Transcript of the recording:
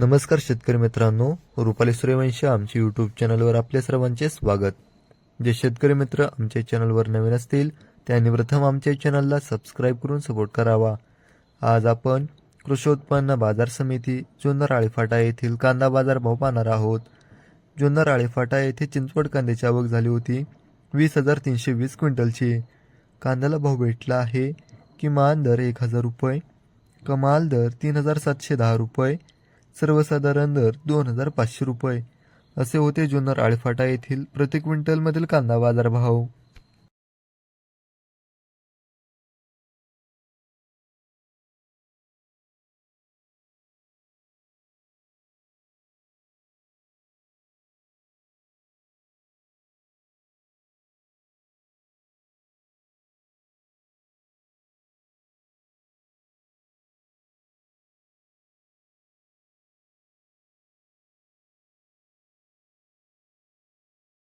नमस्कार शेतकरी मित्रांनो रुपाली सूर्यवंशी आमच्या यूट्यूब चॅनलवर आपल्या सर्वांचे स्वागत. जे शेतकरी मित्र आमच्या चॅनलवर नवीन असतील त्यांनी प्रथम आमच्या चॅनलला सबस्क्राईब करून सपोर्ट करावा. आज आपण कृषी उत्पन्न बाजार समिती जुन्नर आळीफाटा येथील कांदा बाजार भाव पाहणार आहोत. जुन्नर आळीफाटा येथे चिंचवड कांद्याची आवक झाली होती वीस हजार तीनशे वीस क्विंटलची. कांद्याला भाव भेटला आहे किमान दर एक हजार रुपये कमाल दर तीन हजार सातशे दहा रुपये सर्वसाधारण दर दोन हजार पाचशे रुपये. असे होते जुन्नर आळफाटा येथील प्रति क्विंटलमधील कांदा बाजारभाव.